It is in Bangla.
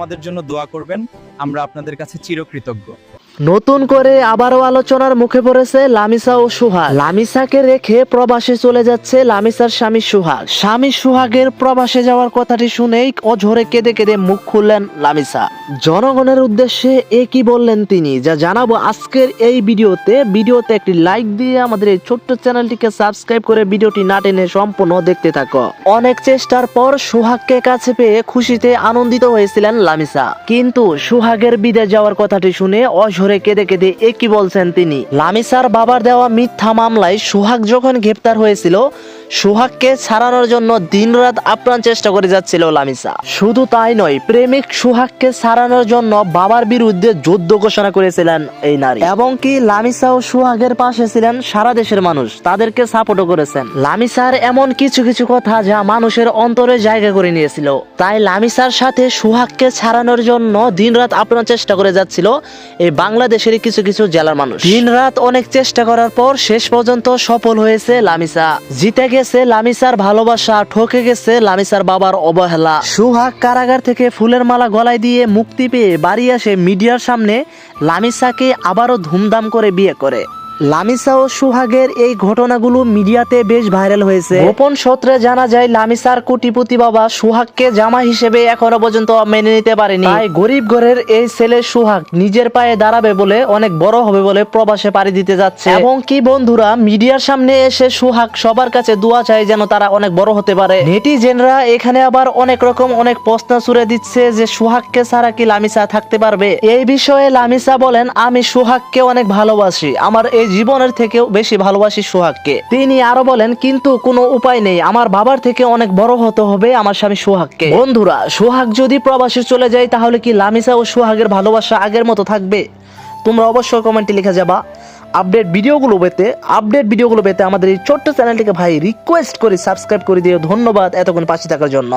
আমাদের জন্য দোয়া করবেন। আমরা আপনাদের কাছে চিরকৃতজ্ঞ। নতুন করে আবারও আলোচনার মুখে পড়েছে লামিসা ও সুহাগ। লামিসাকে রেখে প্রবাসে চলে যাচ্ছে লামিসার স্বামী সুহাগ। স্বামী সুহাগের প্রবাসে যাওয়ার কথাটি শুনেই অঝরে কেঁদে কেঁদে মুখ খুললেন লামিসা। জনগণের উদ্দেশ্যে এ কি বললেন তিনি? যা জানাব আজকের এই ভিডিওতে। ভিডিওতে একটি লাইক দিয়ে আমাদের এই ছোট্ট চ্যানেলটিকে সাবস্ক্রাইব করে ভিডিওটি না টেনে সম্পূর্ণ দেখতে থাকো। অনেক চেষ্টার পর সুহাগকে কাছে পেয়ে খুশিতে আনন্দিত হয়েছিলেন লামিসা। কিন্তু সুহাগের বিদেশ যাওয়ার কথাটি শুনে অঝরে কেঁদে কেঁদে একই বলছেন তিনি? লামিসার বাবার দেওয়া মিথ্যা মামলায় সোহাগ যখন গ্রেপ্তার হয়েছিল সুহাগকে ছাড়ানোর জন্য দিনরাত আপ্রাণ চেষ্টা করে যাচ্ছিল লামিসা। শুধু তাই নয়, প্রেমিক সুহাগকে ছাড়ানোর জন্য বাবার বিরুদ্ধে যুদ্ধ ঘোষণা করেছিলেন এই নারী। এবং কি লামিসা ও সুহাগের পাশে ছিলেন সারা দেশের মানুষ, তাদেরকে সাপোর্টও করেছেন। লামিসার এমন কিছু কিছু কথা যা মানুষের অন্তরে জায়গা করে নিয়েছিল। তাই লামিসার সাথে সুহাগকে ছাড়ানোর জন্য দিনরাত আপ্রাণ চেষ্টা করে যাচ্ছিল এই বাংলাদেশের কিছু কিছু জেলার মানুষ। দিনরাত অনেক চেষ্টা করার পর শেষ পর্যন্ত সফল হয়েছে লামিসা। জিতে গেছে লামিসার ভালোবাসা, ঠকে গেছে লামিসার বাবার অবহেলা। সুহাগ কারাগার থেকে ফুলের মালা গলায় দিয়ে মুক্তি পেয়ে বাড়ি আসে মিডিয়ার সামনে, লামিসাকে আবারও ধুমধাম করে বিয়ে করে। লামিসা ও সুহাগের এই ঘটনাগুলো মিডিয়াতে বেশ ভাইরাল হয়েছে। গোপন সূত্রে জানা যায় লামিসার কোটিপতি বাবা সুহাগকে জামা হিসেবে এখনও পর্যন্ত মেনে নিতে পারেনি। তাই গরিব ঘরের এই ছেলে সুহাগ নিজের পায়ে দাঁড়াবে বলে অনেক বড় হবে বলে প্রবাসে পাড়ি দিতে যাচ্ছে। এবং কি বন্ধুরা মিডিয়ার সামনে এসে সুহাগ সবার কাছে দোয়া চায় যেন তারা অনেক বড় হতে পারে। নেটিজেনরা এখানে আবার অনেক রকম অনেক প্রশ্ন ছুড়ে দিচ্ছে যে সুহাগকে ছাড়া কি লামিসা থাকতে পারবে? এই বিষয়ে লামিসা বলেন আমি সুহাগকে অনেক ভালোবাসি। আমার এই জীবনের থেকেও বেশি ভালোবাসি সোহাগকে। তিনি আরও বলেন, কিন্তু কোনো উপায় নেই। আমার বাবার থেকে অনেক বড় হতে হবে আমার স্বামী সোহাগকে। বন্ধুরা, সোহাগ যদি প্রবাসে চলে যায়, তাহলে কি লামিসা ও সোহাগের ভালোবাসা আগের মতো থাকবে? তোমরা অবশ্যই কমেন্টে লিখে যাবা। আপডেট ভিডিওগুলো পেতে, আপডেট ভিডিওগুলো পেতে আমাদের এই ছোট্ট চ্যানেলটিকে ভাই রিকোয়েস্ট করে সাবস্ক্রাইব করে দিও। ধন্যবাদ এতক্ষণ পাশে থাকার জন্য।